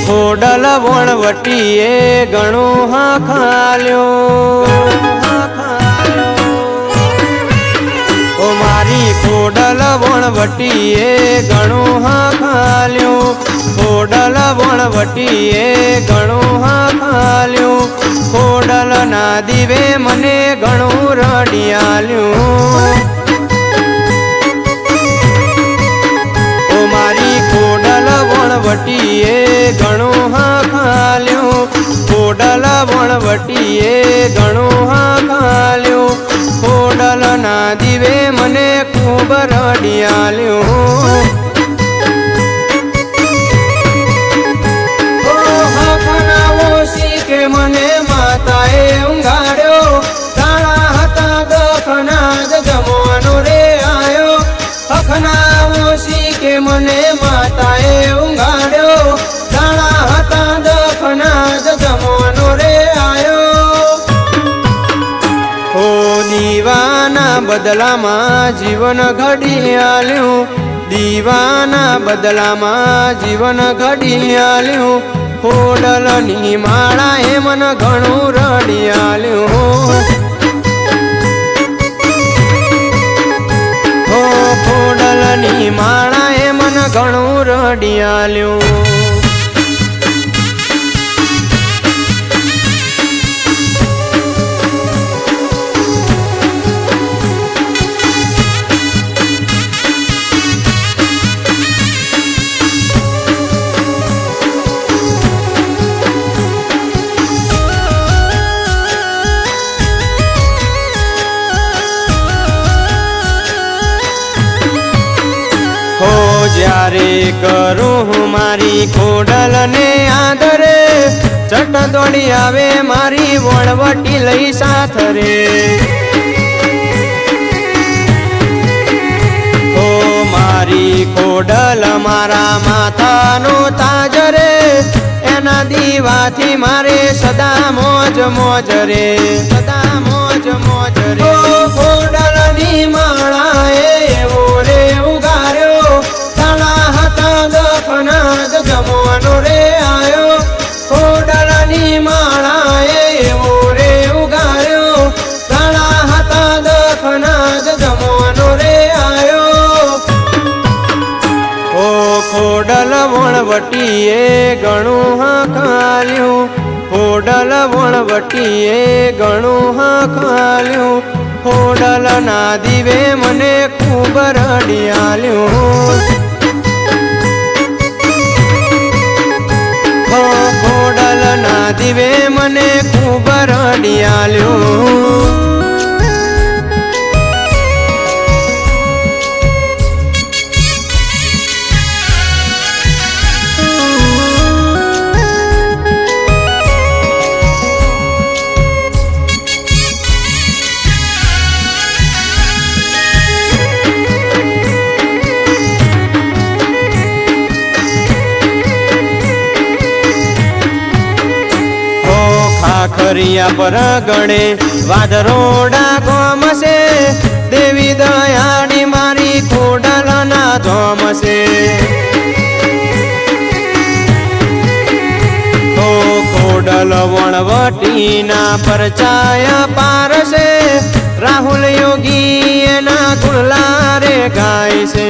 ખોડલ વણવટીએ ઘણું હા ખાલ્યો ઓ મારી ખોડલ વણવટીએ ઘણું હા ખાલ્યો ખોડલ વણવટીએ ઘણું હા ખાલ્યો ખોડલ ના દીવે મને ઘણું રડિયાલ્યું. ખોડલ વણવટીએ ઘણું હા ખાલ્યું ખોડલ ના દીવે મને ખૂબ રડિયાલ્યું. શીખે મને માતાએ ઊંઘાડ્યો. તાળા રે આયો. હખનાવો શીખે મને માતાએ ઊંઘાડ્યો. બદલામાં જીવન ઘડી આલ્યું. દીવાના બદલામાં જીવન ઘડી આલ્યું. ખોડલની માળા એ મન ઘણું રડી આલ્યું. ખોડલની માળા એ મન ઘણું રડી આલ્યું. જ્યારે કરું હું મારી ખોડલ ને આદરે, ચટ દોડી આવે મારી વણવટી લઈ સાથ રે. મારી ખોડલ મારા માથાનો તાજ એના દીવાથી મારે સદા મોજ મોજ રે. સદા મોજ મોજ રે. ખોડલની માળા વણવટીએ ઘણું હા હોડલ વણવટીએ ઘણું હા ખાલ્યું ના દીવે મને ખૂબ રડિયાલ્યું. હો ખોડલ ના દીવે મને ખૂબ રડિયાલ્યું. ખાખરિયા પર ગણે વાદરોડા ગોમસે દેવી દયાની મારી ખોડલના ધોમસે તો ખોડલ વણવટીના પરચાયા પારસે રાહુલ યોગી એના ગુણલારે ગાય છે.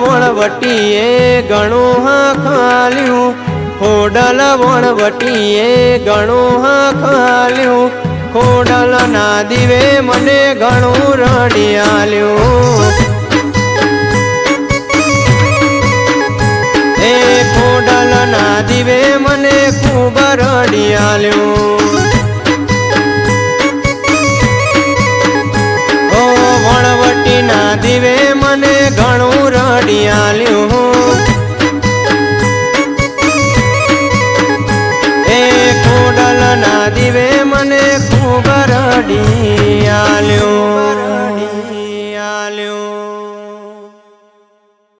વણવટીએ ઘણું હા ખાલ્યું ખોડલ વણવટીએ ઘણું હા ખાલ્યું ખોડલ ના દીવે મને ઘણું રડિયાલ્યું એ ખોડલ ના દીવે મને ખૂબ રડિયાલ્યું ઓ વણવટી ના દીવે પાણી આલ્યું. એ કોડલના દીવે મને ખૂબ રડી આલ્યું.